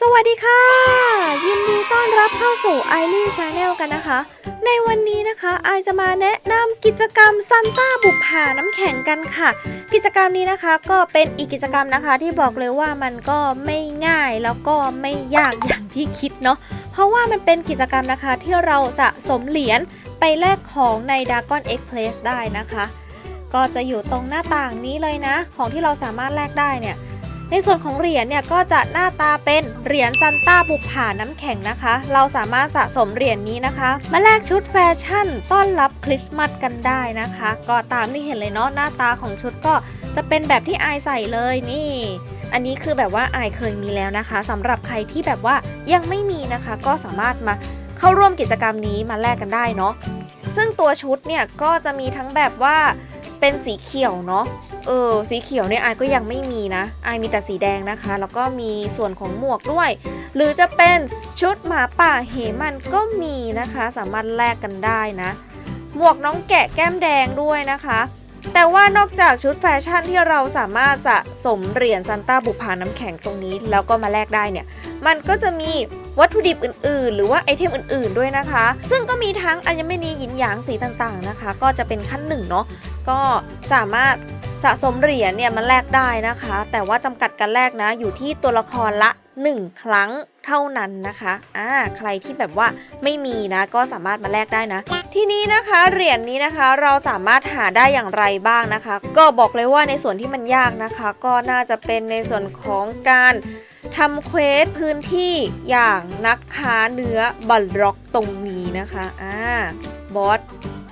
สวัสดีค่ะ ยินดีต้อนรับเข้าสู่ไอรีชาแนลกันนะคะ ในวันนี้นะคะไอจะมาแนะนำกิจกรรมซันต้าบุกผาน้ำแข็งกันค่ะ กิจกรรมนี้นะคะก็เป็นอีกกิจกรรมนะคะ ที่บอกเลยว่ามันก็ไม่ง่ายแล้วก็ไม่ยากอย่างที่คิดเนาะเพราะว่ามันเป็นกิจกรรมนะคะที่เราสะสมเหรียญไปแลกของใน Dragon X Place ได้นะคะ ก็จะอยู่ตรงหน้าต่างนี้เลยนะ ของที่เราสามารถแลกได้เนี่ย ในส่วนของเหรียญเนี่ยก็จะหน้าตาเป็นเหรียญซันต้าบุกผ่าน้ำแข็งนะคะ เราสามารถสะสมเหรียญนี้นะคะ มาแลกชุดแฟชั่นต้อนรับคริสต์มาสกันได้นะคะ ก็ตามที่เห็นเลยเนาะหน้าตาของชุดก็จะเป็นแบบที่อายใส่เลยนี่ อันนี้คือแบบว่าอายเคยมีแล้วนะคะสำหรับใครที่แบบว่ายังไม่มีนะคะ ก็สามารถมาเข้าร่วมกิจกรรมนี้มาแลกกันได้เนาะซึ่งตัวชุดเนี่ยก็จะมีทั้งแบบว่าเป็นสีเขียวเนาะ เออสีเขียวเนี่ยไอก็ยังไม่มีนะไอมีแต่สีแดงนะคะ แล้วก็มีส่วนของหมวกด้วย หรือจะเป็นชุดหมาป่าเหมันก็มีนะคะ สามารถแลกกันได้นะ หมวกน้องแกะแก้มแดงด้วยนะคะ แต่ว่านอกจากชุดแฟชั่นที่เราสามารถสะสมเหรียญซันต้าบุพาน้ำแข็งตรงนี้ แล้วก็มาแลกได้เนี่ยมันก็จะมีวัตถุดิบอื่นๆ หรือว่าไอเทมอื่นๆด้วยนะคะ ซึ่งก็มีทั้งอัญมณีหยินหยางสีต่างๆนะคะ ก็จะเป็นขั้นหนึ่งเนาะก็สามารถ สะสมเหรียญเนี่ยมันแลกได้นะคะ แต่ว่าจำกัดการแลกนะอยู่ที่ตัวละครละ 1 ครั้งเท่านั้นนะคะอ่าใครที่แบบว่าไม่มีนะก็สามารถมาแลกได้นะ ทีนี้นะคะเหรียญนี้นะคะเราสามารถหาได้อย่างไรบ้างนะคะ ก็บอกเลยว่าในส่วนที่มันยากนะคะ ก็น่าจะเป็นในส่วนของการทำเควสพื้นที่อย่างนักค้าเนื้อบัลล็อกตรงนี้นะคะอ่าบอส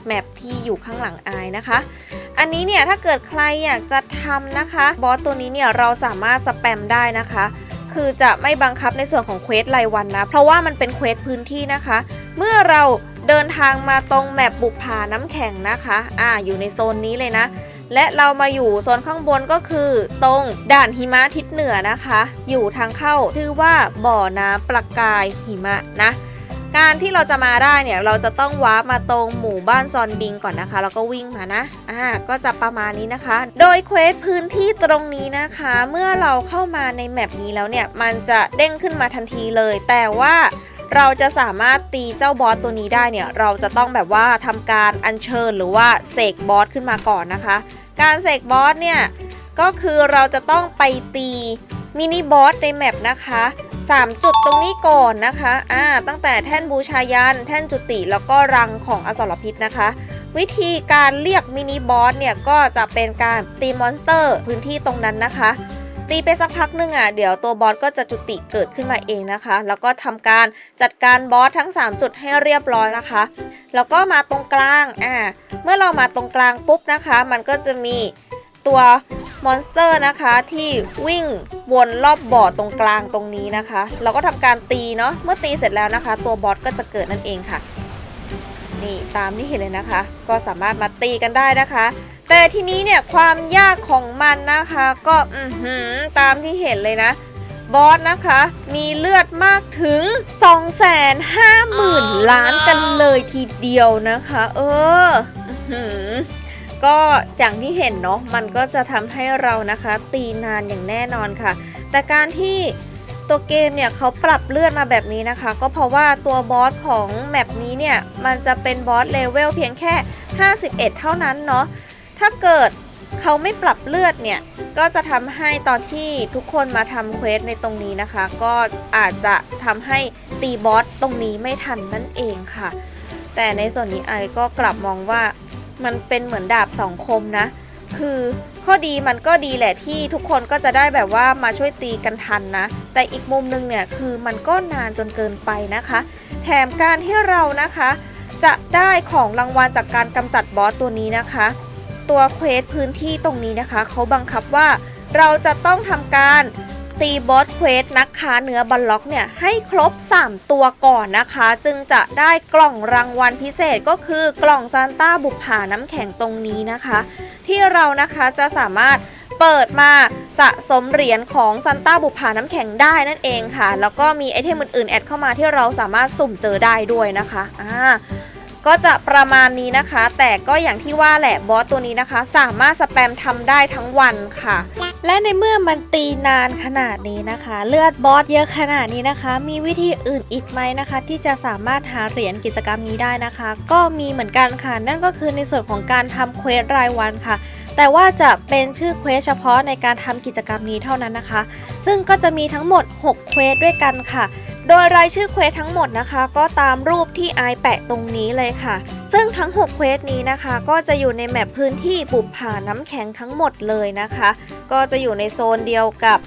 แมปที่อยู่ข้างหลังอายนะคะ อันนี้เนี่ยถ้าเกิดใครอยากจะทำนะคะบอสตัวนี้เนี่ยเราสามารถสแปมได้นะคะ คือจะไม่บังคับในส่วนของเควสรายวันนะ เพราะว่ามันเป็นเควสพื้นที่นะคะ เมื่อเราเดินทางมาตรงแมปบุกผาน้ำแข็งนะคะ อ่า อยู่ในโซนนี้เลยนะ และเรามาอยู่โซนข้างบนก็คือ ตรงด่านหิมะทิศเหนือนะคะ อยู่ทางเข้าชื่อว่าบ่อน้ำประกายหิมะนะ การที่เราจะมาได้เนี่ยเราจะต้องวาร์ปมาตรงหมู่บ้านซอนบิงก่อนนะคะ แล้วก็วิ่งมานะอ่าก็จะประมาณนี้นะคะ โดยเควสพื้นที่ตรงนี้นะคะ เมื่อเราเข้ามาในแมปนี้แล้วเนี่ยมันจะเด้งขึ้นมาทันทีเลย แต่ว่าเราจะสามารถตีเจ้าบอสตัวนี้ได้เนี่ยเราจะต้องแบบว่าทำการอัญเชิญหรือว่าเสกบอสขึ้นมาก่อนนะคะ การเสกบอสเนี่ยก็คือเราจะต้องไปตี มินิบอสในแมปนะคะ 3 จุดตรงนี้ก่อนนะคะอ่าตั้งแต่แท่นบูชายัน แท่นจุติแล้วก็รังของอสรพิษนะคะ วิธีการเรียกมินิบอสเนี่ยก็จะเป็นการตีมอนสเตอร์พื้นที่ตรงนั้นนะคะ ตีไปสักพักหนึงอะเดี๋ยวตัวบอสก็จะจุติเกิดขึ้นมาเองนะคะ แล้วก็ทำการจัดการบอสทั้ง 3 จุดให้เรียบร้อยนะคะ แล้วก็มาตรงกลางอ่าเมื่อเรามาตรงกลางปุ๊บนะคะ มันก็จะมีตัว มอนสเตอร์นะคะที่วิ่งวนรอบบ่อตรงกลางตรงนี้นะคะ เราก็ทำการตีเนาะเมื่อตีเสร็จแล้วนะคะ ตัวบอสก็จะเกิดนั่นเองค่ะ นี่ตามที่เห็นเลยนะคะ ก็สามารถมาตีกันได้นะคะ แต่ทีนี้เนี่ยความยากของมันนะคะ ก็อือหือตามที่เห็นเลยนะบอสนะคะ มีเลือดมากถึง 250,000 ล้านกันเลยทีเดียวนะคะ เอออือหือ ก็อย่างที่เห็นเนาะมันก็จะทำให้เรานะคะ ตีนานอย่างแน่นอนค่ะ แต่การที่ตัวเกมเนี่ยเขาปรับเลือดมาแบบนี้นะคะ ก็เพราะว่าตัวบอสของแมปนี้เนี่ย มันจะเป็นบอสเลเวลเพียงแค่ 51 เท่านั้นเนาะถ้าเกิดเขาไม่ปรับเลือดเนี่ย ก็จะทำให้ตอนที่ทุกคนมาทำเควสในตรงนี้นะคะ ก็อาจจะทำให้ตีบอสตรงนี้ไม่ทันนั่นเองค่ะ แต่ในส่วนนี้ไอก็กลับมองว่า มันเป็นเหมือนดาบสองคมนะ คือข้อดีมันก็ดีแหละที่ทุกคนก็จะได้แบบว่ามาช่วยตีกันทันนะ แต่อีกมุมนึงเนี่ยคือมันก็นานจนเกินไปนะคะ แถมการที่เรานะคะ จะได้ของรางวัลจากการกำจัดบอสตัวนี้นะคะ ตัวเควสพื้นที่ตรงนี้นะคะเขาบังคับว่าเราจะต้องทำการ ตีบอสเควสนักค้าเนื้อบัลล็อกเนี่ยให้ครบ 3 ตัวก่อนนะคะ จึงจะได้กล่องรางวัลพิเศษก็คือกล่องซานต้าบุปผาน้ำแข็งตรงนี้นะคะ ที่เรานะคะจะสามารถเปิดมาสะสมเหรียญของซันต้าบุปผาน้ำแข็งได้นั่นเองค่ะ แล้วก็มีไอเทมอื่นๆ แอดเข้ามาที่เราสามารถสุ่มเจอได้ด้วยนะคะอ่าก็จะประมาณนี้นะคะ แต่ก็อย่างที่ว่าแหละบอสตัวนี้นะคะ สามารถสแปมทำได้ทั้งวันค่ะ และในเมื่อมันตีนานขนาดนี้นะคะ เลือดบอสเยอะขนาดนี้นะคะ มีวิธีอื่นอีกไหมนะคะ ที่จะสามารถหาเหรียญกิจกรรมนี้ได้นะคะ ก็มีเหมือนกันค่ะ นั่นก็คือในส่วนของการทำเควสรายวันค่ะ แต่ว่าจะเป็นชื่อเควสเฉพาะในการทำกิจกรรมนี้เท่านั้นนะคะ ซึ่งก็จะมีทั้งหมด 6 เควสด้วยกันค่ะ โดยรายชื่อเควสทั้งหมดนะคะ ก็ตามรูปที่ไอแปะตรงนี้เลยค่ะ ซึ่งทั้ง 6 เควสนี้นะคะ ก็จะอยู่ในแมปพื้นที่บุบผาน้ำแข็งทั้งหมดเลยนะคะ ก็จะอยู่ในโซนเดียวกับ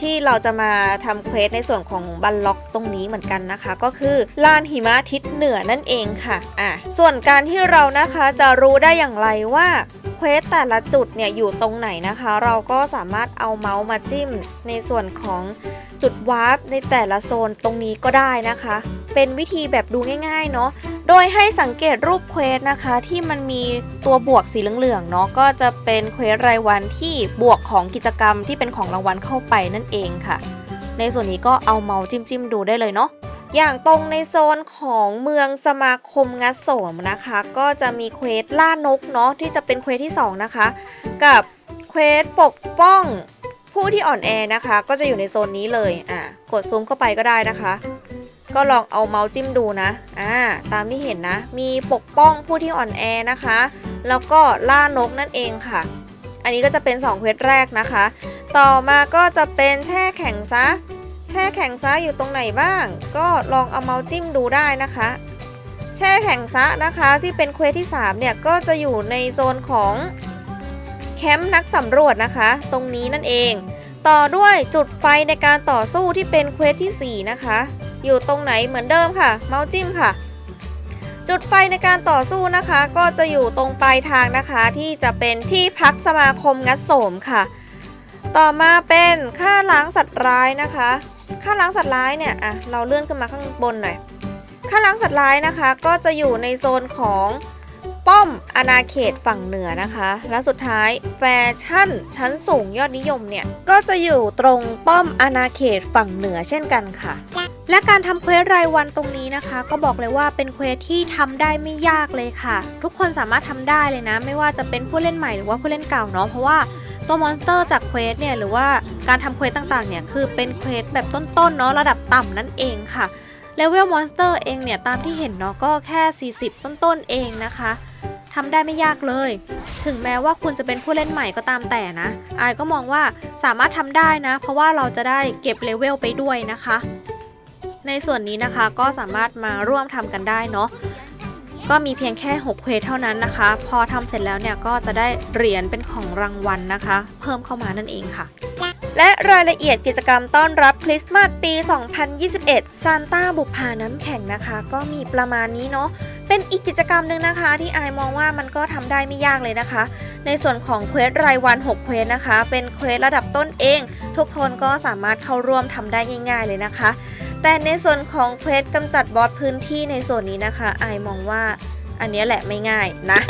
ที่เราจะมาทำเควสในส่วนของบัลล็อกตรงนี้เหมือนกันนะคะ ก็คือลานหิมะทิศเหนือนั่นเองค่ะอะ ส่วนการที่เรานะคะจะรู้ได้อย่างไรว่า เควสแต่ละจุดเนี่ยอยู่ตรงไหนนะคะ เราก็สามารถเอาเมาส์มาจิ้ม ในส่วนของจุดวาร์ปในแต่ละโซนตรงนี้ก็ได้นะคะ เป็นวิธีแบบดูง่าย ๆ เนาะโดยให้สังเกตรูปเควสนะคะ ที่มันมีตัวบวกสีเหลืองๆเนาะก็จะเป็นเควสรายวันที่บวกของกิจกรรมที่เป็นของรางวัลเข้าไปนั่นเองค่ะ ในส่วนนี้ก็เอาเมาส์จิ้มๆดูได้เลยเนาะ อย่างตรงในโซนของเมืองสมาคมงัดโสมนะคะ ก็จะมีเควสล่านกเนาะที่จะเป็นเควสที่สองนะคะ กับเควสปกป้องผู้ที่อ่อนแอนะคะ ก็จะอยู่ในโซนนี้เลยอะกดซูมเข้าไปก็ได้นะคะ ก็ลองเอาเมาส์จิ้มดูนะอ่าตามที่เห็นนะ มีปกป้องผู้ที่อ่อนแอนะคะ แล้วก็ล่านกนั่นเองค่ะ อันนี้ก็จะเป็น2เควสแรกนะคะ ต่อมาก็จะเป็นแช่แข็งซะ แช่แข็งซะอยู่ตรงไหนบ้าง ก็ลองเอาเมาส์จิ้มดูได้นะคะ แช่แข็งซะนะคะที่เป็นเควสที่ 3 เนี่ย ก็จะอยู่ในโซนของแคมป์นักสำรวจนะคะ ตรงนี้นั่นเอง ต่อด้วยจุดไฟในการต่อสู้ที่เป็นเควสทีสี่4 นะคะ อยู่ตรงไหนเหมือนเดิมค่ะ เมาส์จิ้มค่ะ จุดไฟในการต่อสู้นะคะ ก็จะอยู่ตรงปลายทางนะคะ ที่จะเป็นที่พักสมาคมงัดโสมค่ะ ต่อมาเป็นค่าล้างสัตว์ร้ายนะคะ ค่าล้างสัตว์ร้ายเนี่ยอะเราเลื่อนขึ้นมาข้างบนหน่อย ค่าล้างสัตว์ร้ายนะคะ ก็จะอยู่ในโซนของป้อมอาณาเขตฝั่งเหนือนะคะ และสุดท้ายแฟชั่นชั้นสูงยอดนิยมเนี่ย ก็จะอยู่ตรงป้อมอาณาเขตฝั่งเหนือเช่นกันค่ะ และการทำเควสรายวันตรงนี้นะคะ ก็บอกเลยว่าเป็นเควสที่ทำได้ไม่ยากเลยค่ะ ทุกคนสามารถทำได้เลยนะ ไม่ว่าจะเป็นผู้เล่นใหม่หรือว่าผู้เล่นเก่าเนาะเพราะว่าตัวมอนสเตอร์จากเควสเนี่ยหรือว่า การทำเควสต่างๆเนี่ยคือเป็นเควสแบบต้นๆเนาะระดับต่ำนั่นเองค่ะเลเวลมอนสเตอร์เองเนี่ยตามที่เห็นเนาะก็แค่ 40 ต้นๆเองนะคะทำได้ไม่ยากเลย ถึงแม้ว่าคุณจะเป็นผู้เล่นใหม่ก็ตามแต่นะอายก็มองว่าสามารถทำได้นะ เพราะว่าเราจะได้เก็บเลเวลไปด้วยนะคะ ในส่วนนี้นะคะก็สามารถมาร่วมทำกันได้เนาะก็มีเพียงแค่ 6 เควสเท่านั้นนะคะ พอทำเสร็จแล้วเนี่ยก็จะได้เหรียญเป็นของรางวัลนะคะ เพิ่มเข้ามานั่นเองค่ะ และรายละเอียดกิจกรรมต้อนรับคริสต์มาสปี 2021ซานต้าบุพาน้ำแข็งนะคะ ก็มีประมาณนี้เนาะเป็นอีกกิจกรรมหนึ่งนะคะ ที่อายมองว่ามันก็ทำได้ไม่ยากเลยนะคะ ในส่วนของเควสรายวัน 6 เควสนะคะ เป็นเควสระดับต้นเอง ทุกคนก็สามารถเข้าร่วมทำได้ง่าย ๆเลยนะคะ แต่ในส่วนของเควสกำจัดบอสพื้นที่ในส่วนนี้นะคะอายมองว่าอันนี้แหละไม่ง่ายนะ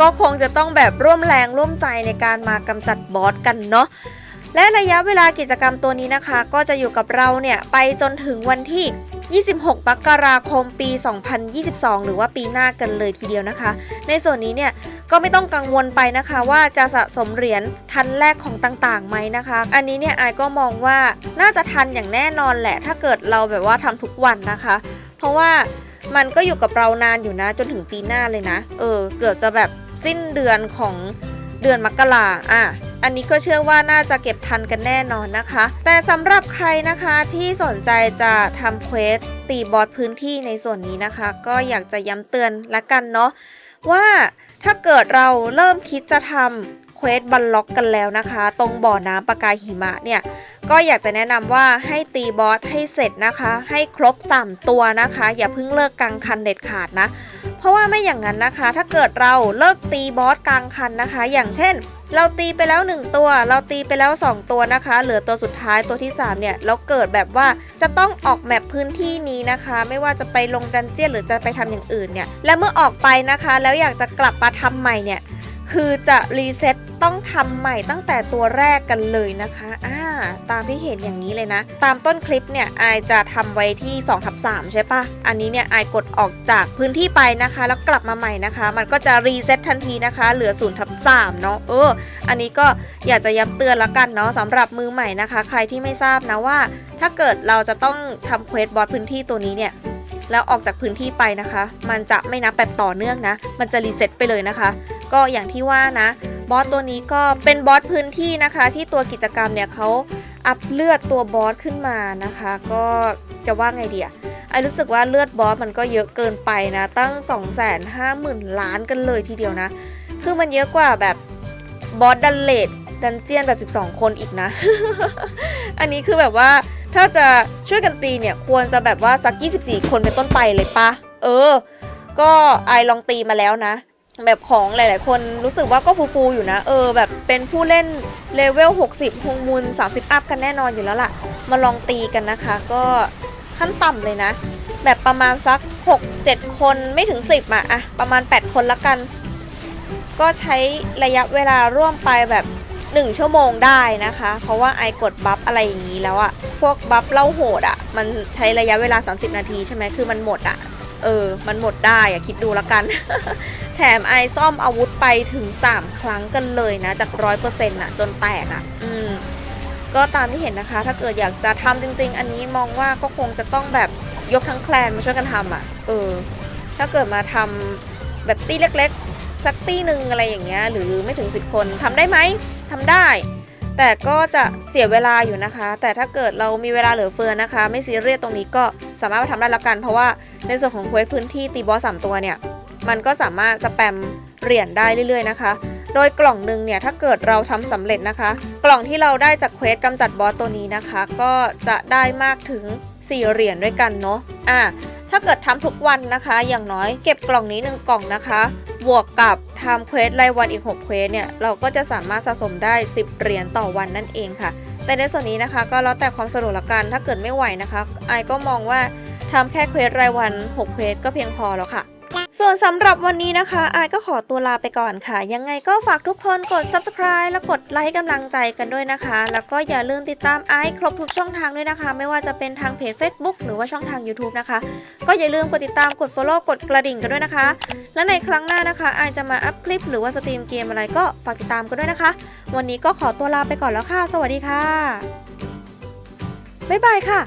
ก็คงจะต้องแบบร่วมแรงร่วมใจในการมากำจัดบอสกันเนาะ และระยะเวลากิจกรรมตัวนี้นะคะ ก็จะอยู่กับเราเนี่ยไปจนถึงวันที่ 26มกราคมปี 2022 หรือว่าปีหน้ากันเลยทีเดียวนะคะ ในส่วนนี้เนี่ยก็ไม่ต้องกังวลไปนะคะ ว่าจะสะสมเหรียญทันแรกของต่างๆไหมนะคะ อันนี้เนี่ยไอายก็มองว่าน่าจะทันอย่างแน่นอนแหละ ถ้าเกิดเราแบบว่าทำทุกวันนะคะ เพราะว่ามันก็อยู่กับเรานานอยู่นะจนถึงปีหน้าเลยนะ เออ เกือบจะแบบสิ้นเดือนของเดือนมกราอะ อันนี้ก็เชื่อว่าน่าจะเก็บทันกันแน่นอนนะคะ แต่สำหรับใครนะคะที่สนใจจะทำเควสตีบอสพื้นที่ในส่วนนี้นะคะ ก็อยากจะย้ำเตือนละกันเนาะว่าถ้าเกิดเราเริ่มคิดจะทำเควสบันล็อกกันแล้วนะคะ ตรงบ่อน้ำประกายหิมะเนี่ยก็อยากจะแนะนำว่าให้ตีบอสให้เสร็จนะคะ ให้ครบ3ตัวนะคะ อย่าเพิ่งเลิกกลางคันเด็ดขาดนะ เพราะว่าไม่อย่างนั้นนะคะ ถ้าเกิดเราเลิกตีบอสกลางคันนะคะ อย่างเช่น เราตีไปแล้ว 1 ตัว เราตีไปแล้ว 2 ตัวนะคะ เหลือตัวสุดท้ายตัวที่ 3 เนี่ย เราเกิดแบบว่าจะต้องออกแมปพื้นที่นี้นะคะ ไม่ว่าจะไปลงดันเจี้ยนหรือจะไปทำอย่างอื่นเนี่ย และเมื่อออกไปนะคะ แล้วอยากจะกลับมาทำใหม่เนี่ย คือจะรีเซ็ตต้องทำใหม่ตั้งแต่ตัวแรกกันเลยนะคะอ่าตามที่เห็นอย่างนี้เลยนะ ตามต้นคลิปเนี่ยไอายจะทำไว้ที่2ทับ3ใช่ปะอันนี้เนี่ยไอายกดออกจากพื้นที่ไปนะคะ แล้วกลับมาใหม่นะคะ มันก็จะรีเซ็ตทันทีนะคะ เหลือ0ทับ3เนาะเออ อันนี้ก็อยากจะย้ำเตือนละกันเนาะสำหรับมือใหม่นะคะ ใครที่ไม่ทราบนะว่า ถ้าเกิดเราจะต้องทำเควสบอสพื้นที่ตัวนี้เนี่ยแล้วออกจากพื้นที่ไปนะคะ มันจะไม่นับแบบต่อเนื่องนะ มันจะรีเซ็ตไปเลยนะคะ ก็อย่างที่ว่านะบอสตัวนี้ก็เป็นบอสพื้นที่นะคะ ที่ตัวกิจกรรมเนี่ยเขาอัพเลือดตัวบอสขึ้นมานะคะ ก็จะว่าไงเดียไอรู้สึกว่าเลือดบอสมันก็เยอะเกินไปนะ ตั้ง 2 5 0 0 0 0 ล้านกันเลยทีเดียวนะ คือมันเยอะกว่าแบบบอสดันเลดดันเจียนแบบ 12 คนอีกนะ อันนี้คือแบบว่าถ้าจะช่วยกันตีเนี่ย ควรจะแบบว่าสัก 24 คนเป็นต้นไปเลยปะ เออ ก็ไอลองตีมาแล้วนะ แบบของหลาย ๆ คนรู้สึกว่าก็ฟูๆอยู่นะ เออ แบบเป็นผู้เล่นเลเวล 60ฮงมูล 30 อัพกันแน่นอนอยู่แล้วล่ะ มาลองตีกันนะคะ ก็ขั้นต่ำเลยนะ แบบประมาณสัก 6-7 คนไม่ถึง 10อะอะประมาณ 8 คนละกัน ก็ใช้ระยะเวลาร่วมไปแบบ 1 ชั่วโมงได้นะคะ เพราะว่าไอกดบัฟอะไรอย่างนี้แล้วอะพวกบัฟเล่าโหดอะมันใช้ระยะเวลา 30 นาทีใช่ไหมคือมันหมดอะเออ มันหมดได้อะคิดดูละกัน แถมไอซ่อมอาวุธไปถึง 3 ครั้งกันเลยนะ จาก100%น่ะจนแตกอะ่ะ อืม ก็ตามที่เห็นนะคะ ถ้าเกิดอยากจะทำจริง ๆ อันนี้มองว่าก็คงจะต้องแบบยกทั้งแคลนมาช่วยกันทำอะ่ะ เออ ถ้าเกิดมาทำแบบตี้เล็ก ๆ สักตี้หนึ่งอะไรอย่างเงี้ย หรือไม่ถึง 10 คนทำได้ไหมทำได้ แต่ก็จะเสียเวลาอยู่นะคะ แต่ถ้าเกิดเรามีเวลาเหลือเฟือนะคะ ไม่ซีเรียสตรงนี้ก็สามารถมาทำได้ละกัน เพราะว่าในส่วนของเควสพื้นที่ตีบอสสามตัวเนี่ย มันก็สามารถสแปมเหรียญได้เรื่อยๆนะคะ โดยกล่องหนึ่งเนี่ยถ้าเกิดเราทำสำเร็จนะคะ กล่องที่เราได้จากเควสกำจัดบอสตัวนี้นะคะ ก็จะได้มากถึง 4 เหรียญด้วยกันเนาะอะถ้าเกิดทำทุกวันนะคะ อย่างน้อยเก็บกล่องนี้ 1 กล่องนะคะบวกกับทำเควสรายวันอีก6เควสเนี่ยเราก็จะสามารถสะสมได้ 10 เหรียญต่อวันนั่นเองค่ะ แต่ในส่วนนี้นะคะก็แล้วแต่ความสะดวกละกันถ้าเกิดไม่ไหวนะคะไอก็มองว่าทำแค่เควสรายวัน 6 เควสก็เพียงพอแล้วค่ะ ส่วนสำหรับวันนี้นะคะอายก็ขอตัวลาไปก่อนค่ะ ยังไงก็ฝากทุกคนกด subscribe และกดไลค์กำลังใจกันด้วยนะคะ แล้วก็อย่าลืมติดตามไอซ์ครบทุกช่องทางด้วยนะคะ ไม่ว่าจะเป็นทางเพจ Facebook หรือว่าช่องทาง YouTube นะคะ ก็อย่าลืมกดติดตามกด follow กดกระดิ่งกันด้วยนะคะ และในครั้งหน้านะคะอายจะมาอัพคลิป หรือว่าสตรีมเกมอะไรก็ฝากติดตามกันด้วยนะคะ วันนี้ก็ขอตัวลาไปก่อนแล้วค่ะ สวัสดีค่ะบ๊ายบายค่ะ